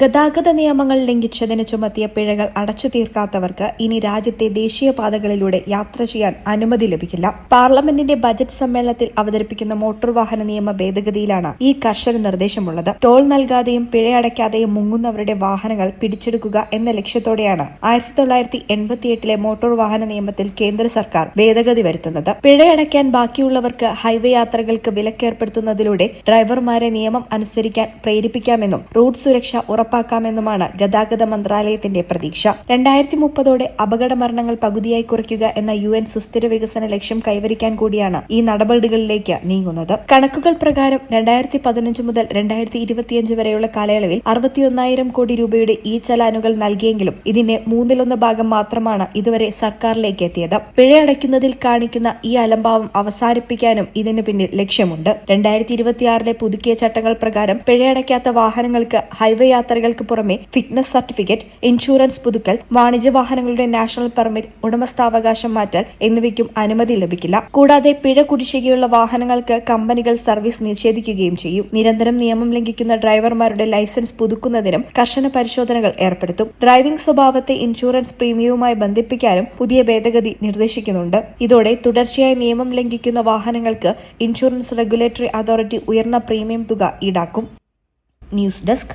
ഗതാഗത നിയമങ്ങൾ ലംഘിച്ചതിന് ചുമത്തിയ പിഴകൾ അടച്ചു തീർക്കാത്തവർക്ക് ഇനി രാജ്യത്തെ ദേശീയപാതകളിലൂടെ യാത്ര ചെയ്യാൻ അനുമതി ലഭിക്കില്ല. പാർലമെന്റിന്റെ ബജറ്റ് സമ്മേളനത്തിൽ അവതരിപ്പിക്കുന്ന മോട്ടോർ വാഹന നിയമ ഭേദഗതിയിലാണ് ഈ കർശന നിർദ്ദേശമുള്ളത്. ടോൾ നൽകാതെയും പിഴയടയ്ക്കാതെയും മുങ്ങുന്നവരുടെ വാഹനങ്ങൾ പിടിച്ചെടുക്കുക എന്ന ലക്ഷ്യത്തോടെയാണ് ആയിരത്തി തൊള്ളായിരത്തി എൺപത്തിയെട്ടിലെ മോട്ടോർ വാഹന നിയമത്തിൽ കേന്ദ്ര സർക്കാർ ഭേദഗതി വരുത്തുന്നത്. പിഴയടയ്ക്കാൻ ബാക്കിയുള്ളവർക്ക് ഹൈവേ യാത്രകൾക്ക് വിലക്കേർപ്പെടുത്തുന്നതിലൂടെ ഡ്രൈവർമാരെ നിയമം അനുസരിക്കാൻ പ്രേരിപ്പിക്കാമെന്നും റോഡ് സുരക്ഷ ഉറപ്പാക്കാമെന്നുമാണ് ഗതാഗത മന്ത്രാലയത്തിന്റെ പ്രതീക്ഷ. രണ്ടായിരത്തി മുപ്പതോടെ അപകട മരണങ്ങൾ പകുതിയായി കുറയ്ക്കുക എന്ന യു എൻ സുസ്ഥിര വികസന ലക്ഷ്യം കൈവരിക്കാൻ കൂടിയാണ് ഈ നടപടികളിലേക്ക് നീങ്ങുന്നത്. കണക്കുകൾ പ്രകാരം രണ്ടായിരത്തി പതിനഞ്ച് മുതൽ രണ്ടായിരത്തി ഇരുപത്തിയഞ്ച് വരെയുള്ള കാലയളവിൽ അറുപത്തിയൊന്നായിരം കോടി രൂപയുടെ ഈ ചലാനുകൾ നൽകിയെങ്കിലും ഇതിന്റെ മൂന്നിലൊന്ന് ഭാഗം മാത്രമാണ് ഇതുവരെ സർക്കാരിലേക്ക് എത്തിയത്. പിഴയടയ്ക്കുന്നതിൽ കാണിക്കുന്ന ഈ അലംഭാവം അവസാനിപ്പിക്കാനും ഇതിന് പിന്നിൽ ലക്ഷ്യമുണ്ട്. രണ്ടായിരത്തി ഇരുപത്തിയാറിലെ പുതുക്കിയ ചട്ടങ്ങൾ പ്രകാരം പിഴയടയ്ക്കാത്ത വാഹനങ്ങൾക്ക് ഹൈവേ യാത്രകൾക്ക് പുറമെ ഫിറ്റ്നസ് സർട്ടിഫിക്കറ്റ് ഇൻഷുറൻസ് പുതുക്കൽ വാണിജ്യ വാഹനങ്ങളുടെ നാഷണൽ പെർമിറ്റ് ഉടമസ്ഥാവകാശം മാറ്റൽ എന്നിവയ്ക്കും അനുമതി ലഭിക്കില്ല. കൂടാതെ പിഴ കുടിശ്ശികയുള്ള വാഹനങ്ങൾക്ക് കമ്പനികൾ സർവീസ് നിഷേധിക്കുകയും ചെയ്യും. നിരന്തരം നിയമം ലംഘിക്കുന്ന ഡ്രൈവർമാരുടെ ലൈസൻസ് പുതുക്കുന്നതിനും കർശന പരിശോധനകൾ ഏർപ്പെടുത്തും. ഡ്രൈവിംഗ് സ്വഭാവത്തെ ഇൻഷുറൻസ് പ്രീമിയവുമായി ബന്ധിപ്പിക്കാനും പുതിയ ഭേദഗതി നിർദ്ദേശിക്കുന്നുണ്ട്. ഇതോടെ തുടർച്ചയായി നിയമം ലംഘിക്കുന്ന വാഹനങ്ങൾക്ക് ഇൻഷുറൻസ് റെഗുലേറ്ററി അതോറിറ്റി ഉയർന്ന പ്രീമിയം തുക ഈടാക്കും. News desk